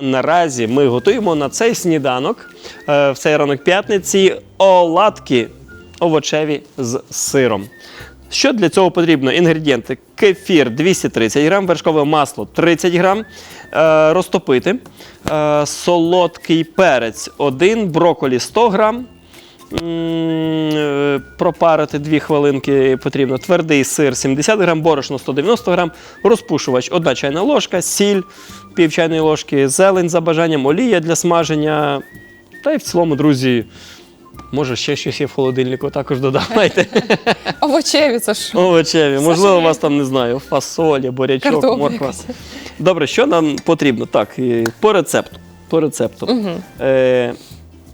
Наразі ми готуємо на цей сніданок е, в цей ранок п'ятниці оладки овочеві з сиром. Що для цього потрібно? Інгредієнти: кефір 230 грам, вершкове масло 30 грам, е, розтопити, е, солодкий перець 1, броколі 100 грам. Пропарити 2 хвилинки потрібно. Твердий сир 70 грам, борошно 190 грам, розпушувач 1 чайна ложка, сіль пів чайної ложки, зелень за бажанням, олія для смаження. Та й в цілому, друзі, може ще щось є в холодильнику, також додавайте. Овочеві, це ж. Овочеві. Можливо, у вас там не знаю, фасолі, бурячок, Картопля морква. якась. Добре, що нам потрібно? Так, і по рецепту. По рецепту. Е,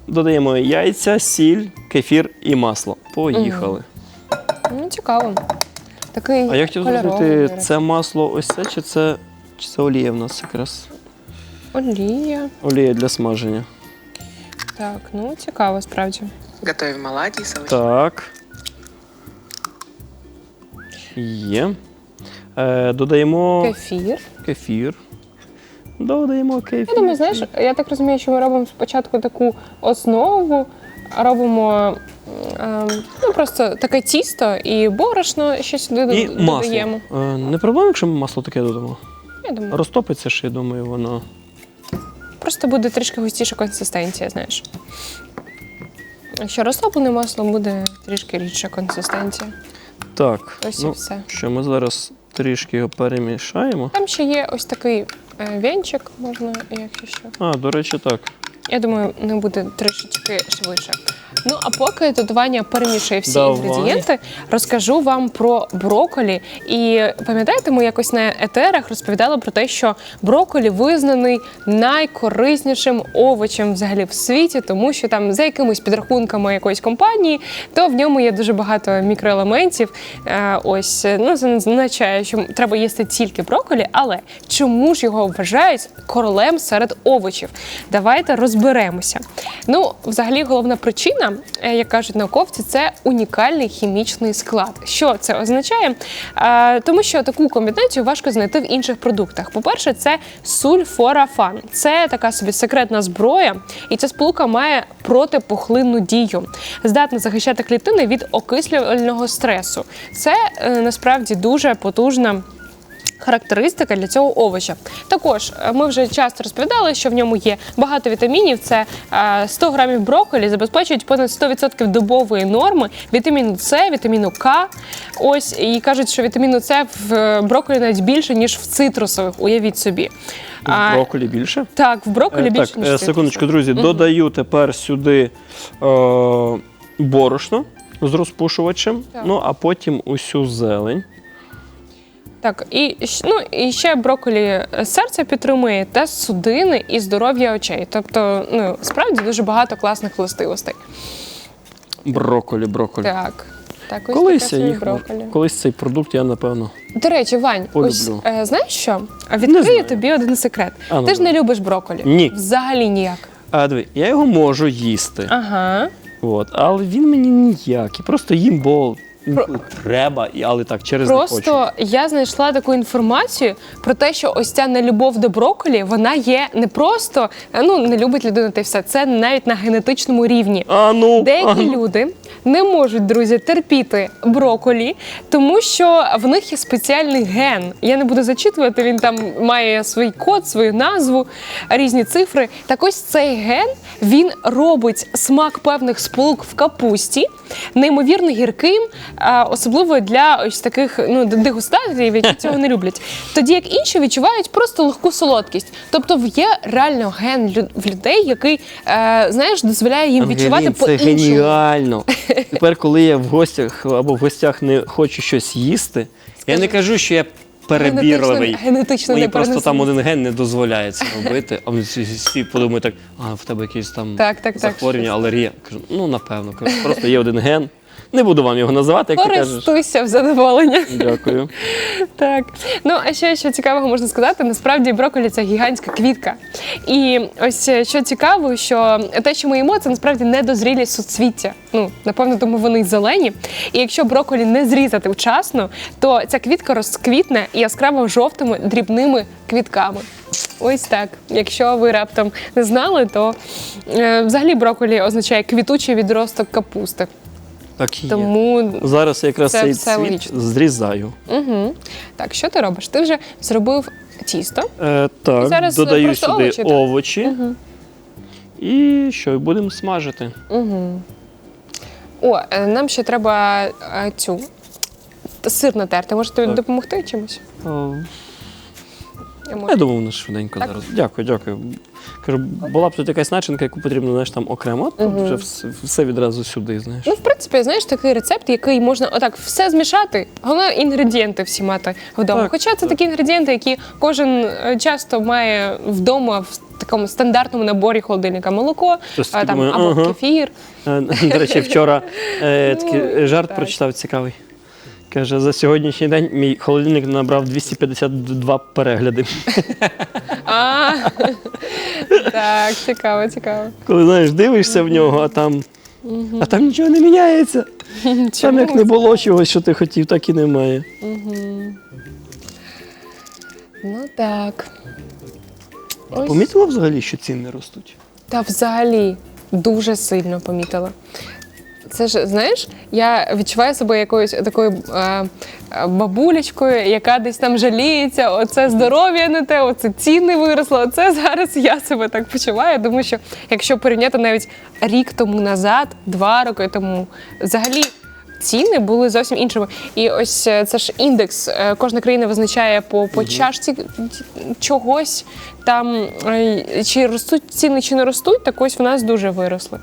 додаємо яйця, сіль, кефір і масло. Поїхали. Ну, цікаво. Такий А я хотів кольоровий, зрозуміти, до речі. це масло ось це чи це, чи це олія в нас якраз? Олія. Олія для смаження. Так, ну цікаво, справді. Готовим оладьи с. Так. Є. Е, додаємо Кефір. кефір. Додаємо кефір. Я думаю, знаєш, я так розумію, що ми робимо спочатку таку основу, робимо ем, ну, просто таке тісто і борошно ще сюди І д- масло. додаємо. Е, не проблема, якщо ми масло таке додамо. Я думаю, Розтопиться ж, я думаю, воно. просто буде трішки густіша консистенція, знаєш. Якщо розтоплене масло, буде трішки рідша консистенція. Так. Ось і ну, все. Що ми зараз трішки його перемішаємо. Там ще є ось такий е, вінчик, можна, якщо що. А, до речі, так. Я думаю, не буде трішечки швидше. Ну а поки додавання перемішує всі Давай. інгредієнти, розкажу вам про броколі. І пам'ятаєте, ми якось на етерах розповідали про те, що броколі визнаний найкориснішим овочем взагалі в світі, тому що там за якимись підрахунками якоїсь компанії, то в ньому є дуже багато мікроелементів. Е, Ось ну це не означає, що треба їсти тільки броколі, але чому ж його вважають королем серед овочів? Давайте розберемося. Ну, взагалі, головна причина, е, як кажуть науковці, це унікальний хімічний склад. Що це означає? Е, Тому що таку комбінацію важко знайти в інших продуктах. По-перше, це сульфорафан. Це така собі секретна зброя, і ця сполука має протипухлинну дію, здатна захищати клітини від окислювального стресу. Це е, насправді дуже потужна. Характеристика для цього овоча. Також е, ми вже часто розповідали, що в ньому є багато вітамінів. Це е, 100 грамів брокколі забезпечують понад 100% добової норми вітаміну С, вітаміну К. Ось і кажуть, що вітаміну С в е, брокколі навіть більше ніж в цитрусових. Уявіть собі. А, Брокколі більше. Так, в брокколі Е, більше так, ніж е, секундочку, друзі, додаю тепер сюди е, борошно з розпушувачем, Так. ну а потім усю зелень. Так, і, ну, і ще брокколі серце підтримує та судини і здоров'я очей. Тобто, ну, справді дуже багато класних властивостей. Брокколі, брокколі. Так. Так, ось Колись я їх брокколі. колись цей продукт я напевно. До речі, Вань, ось е, знаєш що? Відкрию тобі один секрет. А, ну Ти ж не любиш брокколі? Ні. Взагалі ніяк. А диви, я його можу їсти, Ага. от, але він мені ніякий. Просто їм, бо треба, але так, через не хочу. Просто я знайшла таку інформацію про те, що ось ця нелюбов до брокколі, вона є не просто ну не любить людина та й все. Це навіть на генетичному рівні. А ну, Деякі а ну. люди не можуть, друзі, терпіти броколі, тому що в них є спеціальний ген. Я не буду зачитувати, він там має свій код, свою назву, різні цифри. Так ось цей ген він робить смак певних сполук в капусті, неймовірно гірким, особливо для ось таких ну, дегустаторів, які цього не люблять. Тоді як інші відчувають просто легку солодкість. Тобто є реально ген в людей, який е, знаєш, дозволяє їм відчувати це по-іншому. геніально. Тепер, коли я в гостях або в гостях не хочу щось їсти, я не кажу, що я перебірливий. Генетично- генетично Мені не просто там один ген не дозволяє це робити. А всі, всі подумають так, а в тебе якісь там Так, так, так, захворювання, алергія. Кажу, ну напевно, кажу, просто є один ген. Не буду вам його називати, як ти кажеш. Користуйся в задоволення. Дякую. Так. Ну, а ще що цікавого можна сказати, насправді брокколі – це гігантська квітка. І ось е, що цікаво, що те, що ми їмо, це насправді недозрілі суцвіття. Ну, напевно, тому вони й зелені. І якщо брокколі не зрізати вчасно, то ця квітка розквітне яскраво жовтими дрібними квітками. Ось так. Якщо ви раптом не знали, то е, взагалі брокколі означає квітучий відросток капусти. Так і є. Зараз я якраз Це цей все цвіт логічно. зрізаю. угу. так, що ти робиш? Ти вже зробив тісто. Е, так, І зараз додаю просто сюди овочі, так? овочі. І що, будемо смажити. Угу. О, е, нам ще треба е, цю т- сир натерти. Може тобі Так. допомогти чимось? О, Я можу. я думаю, воно швиденько Так. зараз. Дякую, дякую. Кажу, була б тут якась начинка, яку потрібно знаєш, там окремо, тут вже все, все відразу сюди, знаєш. Ну, в принципі, знаєш, такий рецепт, який можна отак все змішати, головне інгредієнти всі мати вдома. Так, Хоча це так. такі інгредієнти, які кожен е, часто має вдома в такому стандартному наборі холодильника молоко, а, там, думаєш, або ага. кефір. Е, До речі, вчора е, такий Ну, жарт так. прочитав цікавий. Каже, за сьогоднішній день мій холодильник набрав 252 перегляди. А, так, цікаво, цікаво. Коли знаєш, дивишся в нього, а там, а там нічого не міняється. Там як не було чогось, що ти хотів, так і немає. Ну так. Ось. Помітила взагалі, що ціни ростуть? Та взагалі дуже сильно помітила. Це ж, знаєш, я відчуваю себе якоюсь такою е, е, бабулечкою, яка десь там жаліється, оце здоров'я не те, оце ціни виросли. Оце зараз я себе так почуваю. Тому що якщо порівняти навіть рік тому назад, два роки тому, взагалі. Ціни були зовсім іншими. І ось е, це ж індекс. е, Кожна країна визначає по, по чашці чогось. Там чи ростуть ціни, чи не ростуть, так ось в нас дуже виросли.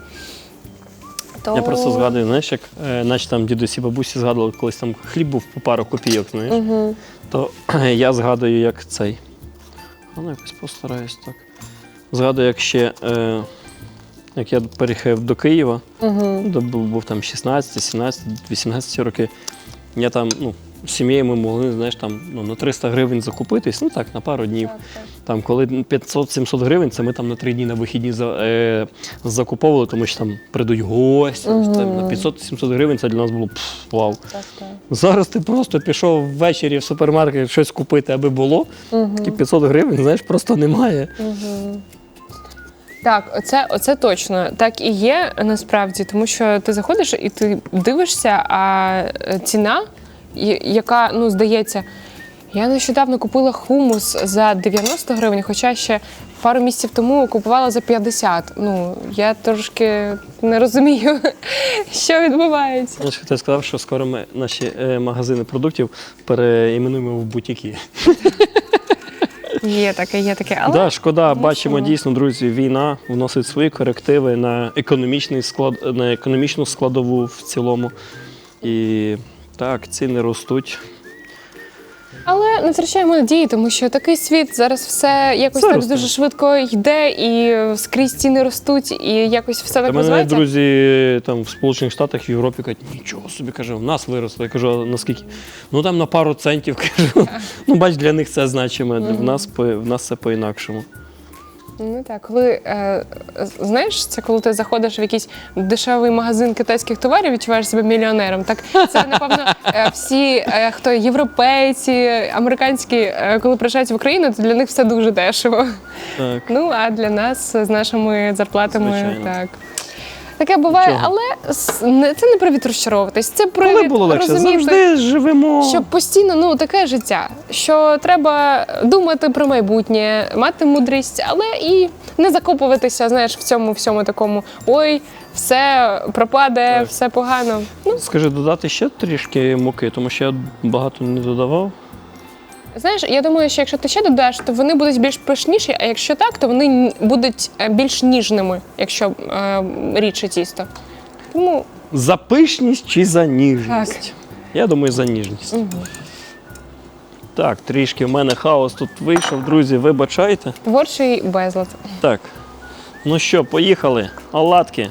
То... Я просто згадую, знаєш, як е, наче там дідусі бабусі згадували, колись там хліб був по пару копійок, знаєш. Угу. То я згадую, як цей. А ну якось постараюсь так. Згадую, як ще. Е, як я переїхав до Києва, Угу. ну, був, був там 16, 17, 18 роки. Я там, ну, сім'єю ми могли, знаєш, там ну, на 300 гривень закупитись, ну так, на пару днів. Там, коли 500-700 гривень, це ми там на три дні на вихідні за, е, закуповували, тому що там прийдуть гості. Мгм. Там, на 500-700 гривень це для нас було пф, вау. Так, так. Зараз ти просто пішов ввечері в супермаркет щось купити, аби було. Такі 500 гривень, знаєш, просто немає. Так, оце, оце точно так і є насправді, тому що ти заходиш і ти дивишся, а е, ціна, яка ну здається, я нещодавно купила хумус за 90 гривень, хоча ще пару місяців тому купувала за 50. Ну я трошки не розумію, що відбувається. Знаєш, хтось сказав, що скоро ми наші е, магазини продуктів переіменуємо в бутіки. Є таке, є таке, але Да, шкода, бачимо дійсно, друзі, війна вносить свої корективи на економічний склад, на економічну складову в цілому. І так, ціни ростуть. Але не втрачаємо надії, тому що такий світ зараз все якось Все так росте. дуже швидко йде, і скрізь ціни ростуть, і якось все Та мене навіть розвивається. друзі там в Сполучених Штатах, в Європі кажуть, нічого собі каже, в нас виросло. Я кажу, а наскільки? Ну там на пару центів кажу. Ну, бач, для них це значимо. В нас по в нас це по-інакшому. Ну так, коли е, знаєш, це коли ти заходиш в якийсь дешевий магазин китайських товарів, відчуваєш себе мільйонером. Так це напевно е, всі, е, хто європейці, американські, е, коли приїжджають в Україну, то для них все дуже дешево. Так. Ну а для нас з нашими зарплатами Звичайно. так. Таке буває, Чого? але с- не- це не привід розчаровуватись. Це Коли було легше? розуміти, Завжди живемо. що постійно ну таке життя, що треба думати про майбутнє, мати мудрість, але і не закопуватися, знаєш, в цьому всьому такому ой, все пропаде, Так. все погано. Ну Скажи, додати ще трішки муки, тому що я багато не додавав. Знаєш, я думаю, що якщо ти ще додаш, то вони будуть більш пишніші, а якщо так, то вони будуть е, більш ніжними, якщо е, рідше тісто. Тому За пишність чи за ніжність? Так. Я думаю, за ніжність. Так, трішки в мене хаос тут вийшов, друзі, вибачайте. творчий безлад. Так. Ну що, поїхали. Оладки.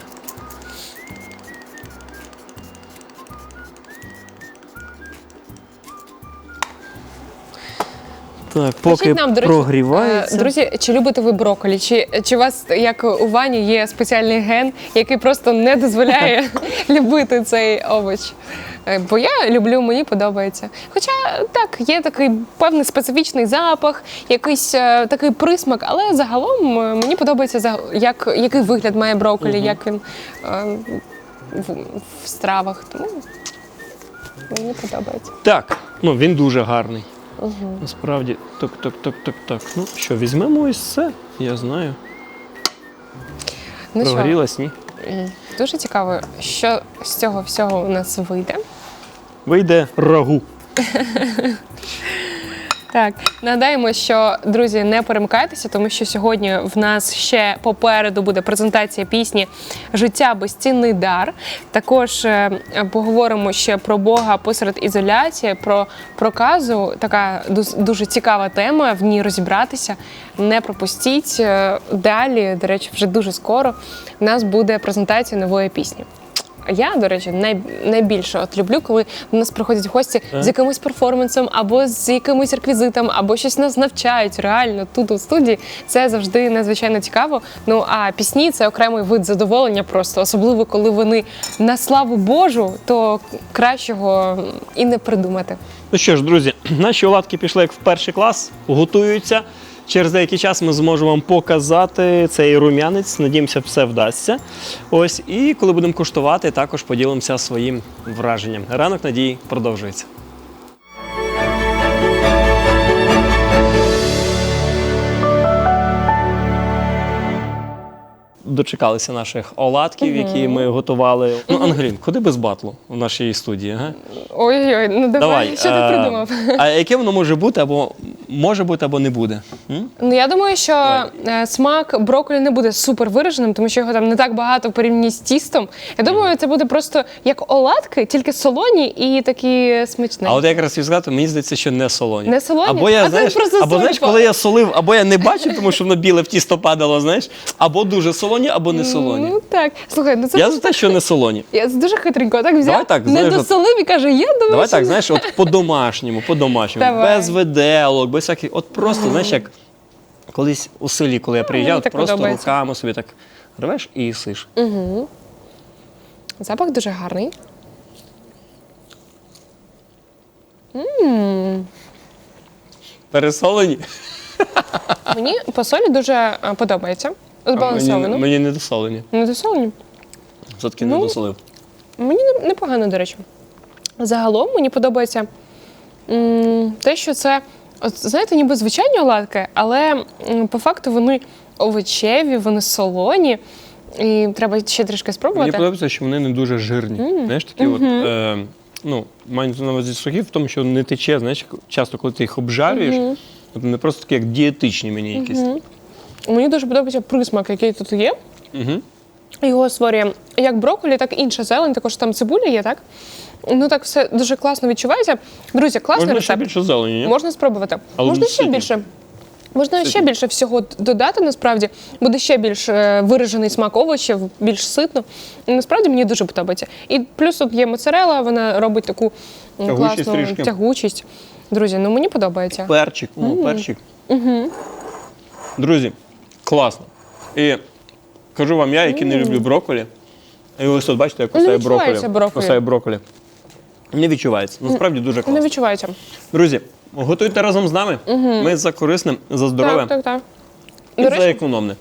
Так, поки нам, до речі, прогрівається. е, Друзі, чи любите ви брокколі? Чи, чи у вас, як у Вані, є спеціальний ген, який просто не дозволяє любити цей овоч? Е, Бо я люблю, мені подобається. Хоча так, є такий певний специфічний запах, якийсь е, такий присмак, але загалом е, мені подобається за- як, який вигляд має брокколі, як він е, в, в стравах. Тому мені подобається. Так, ну він дуже гарний. Насправді, так, так, так, так, так. Ну що, візьмемо ось це, я знаю. Ну Прогрілась, ні? Дуже цікаво, що з цього всього у нас вийде. Вийде рагу. Так, нагадаємо, що друзі, не перемикайтеся, тому що сьогодні в нас ще попереду буде презентація пісні Життя безцінний дар. Також е, поговоримо ще про Бога посеред ізоляції, про проказу. Така дуже цікава тема. В ній розібратися. Не пропустіть. Е, Далі, до речі, вже дуже скоро в нас буде презентація нової пісні. Я, до речі, най, найбільше от люблю, коли до нас приходять гості з якимось перформансом, або з якимось реквізитом, або щось нас навчають реально тут у студії. Це завжди надзвичайно цікаво. Ну а пісні це окремий вид задоволення, просто особливо коли вони на славу Божу, то кращого і не придумати. Ну що ж, друзі, наші оладки пішли як в перший клас, готуються. Через деякий час ми зможемо вам показати цей рум'янець. Надіємося, все вдасться. Ось, і коли будемо куштувати, також поділимося своїм враженням. Ранок надії продовжується. Дочекалися наших оладків, які ми готували. Ну, Ангелін, куди без батлу в нашій студії? Ой-ой, ну давай, що ти е, придумав? А яке воно може бути, або може бути, або не буде? М? Ну я думаю, що е, смак брокколі не буде супер вираженим, тому що його там не так багато в порівнянні з тістом. Я думаю, це буде просто як оладки, тільки солоні і такі смачні. А от якраз і сказати, мені здається, що не солоні. Не солоні? Або я, А знаєш, просто або знаєш, соль коли я солив, або я не бачив, тому що воно біле в тісто падало, знаєш, або дуже солоні, або не солоні. Ну так. Слухай, ну це Я за те, що не солоні. Я це дуже хитренько. Так взяв, Давай так, не знаєш, от- досолив і каже, я думаю, Давай що так, не- знаєш, от по-домашньому, по-домашньому, Давай. без виделок, без всяких. От просто, знаєш, як колись у селі, коли я приїжджав, мені так просто подобається. руками собі так рвеш і їсиш. запах дуже гарний. Пересолені? Мені по солі дуже е, подобається. Збалансовано. Мені, мені не досолені. Не досолені? Все-таки Ну, не досолив. Мені не- непогано, до речі. Загалом мені подобається м, те, що це, от, знаєте, ніби звичайні оладки, але по факту вони овочеві, вони солоні. І треба ще трішки спробувати. Мені подобається, що вони не дуже жирні. Знаєш, такі от, е, ну, маю на увазі сухі в тому, що не тече, знаєш, часто, коли ти їх обжарюєш, от вони просто такі як дієтичні мені якісь. Мені дуже подобається присмак, який тут є. Угу. Його створює як брокколі, так і інша зелень. Також там цибуля є, так? Ну так все дуже класно відчувається. Друзі, класний Можна ще рецепт. більше зелені, ні? Можна спробувати. Але Можна ще ситний. більше. Можна ще більше всього додати, насправді буде ще більш е, виражений смак овочів, більш ситно. І насправді мені дуже подобається. І плюс тут є моцарела, вона робить таку м, Тягучість класну трішки. тягучість. Друзі, ну мені подобається. Перчик, о, перчик. Друзі, класно. І кажу вам я, який не люблю брокколі. І ось тут бачите, як Не кусає відчувається брокколі. Брокколі. Не відчувається. Насправді дуже Не класно. відчувається. Друзі, готуйте разом з нами. Ми за корисним, за здорове Так, так, так. і До за речі, економне.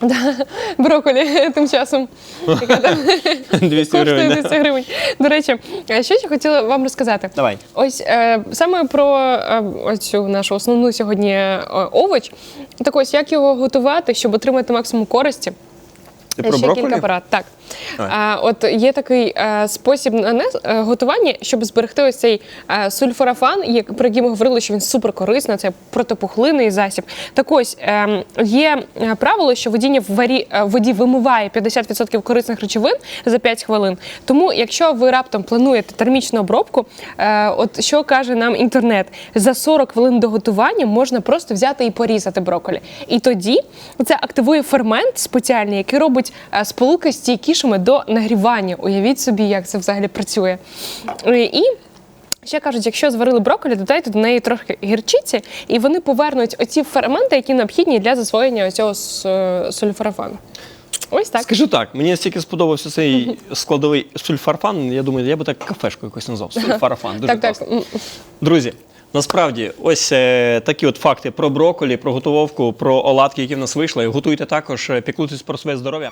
брокколі тим часом. Яка там 200 коштує гривень. 200 гривень. До речі, е, що я хотіла вам розказати. Давай. Ось е, саме про е, ось цю нашу основну сьогодні е, овоч. Так ось як його готувати, щоб отримати максимум користі. Ти про Ще брокколі? кілька порад. Так. А, от є такий е, спосіб е, готування, щоб зберегти ось цей е, сульфорафан, як, про який ми говорили, що він супер корисний, це протипухлинний засіб. Так ось е, є правило, що водіння в варі, е, воді вимиває 50% корисних речовин за 5 хвилин. Тому, якщо ви раптом плануєте термічну обробку, е, от що каже нам інтернет, за 40 хвилин до готування можна просто взяти і порізати брокколі. І тоді це активує фермент спеціальний, який робить е, сполуки стійкішими до нагрівання. Уявіть собі, як це взагалі працює. Е, І Ще кажуть, якщо зварили брокколі, додайте до неї трохи гірчиці, і вони повернуть оці ферменти, які необхідні для засвоєння цього сульфорафану. Ось так. Скажу так, мені настільки сподобався цей складовий сульфарфан. Я думаю, я би так кафешку якось назвав. Сульфарафан. Дуже Так, класно. так. Друзі, насправді, ось е, такі от факти про брокколі, про готововку, про оладки, які в нас вийшли. Готуйте також, е, піклуйтесь про своє здоров'я.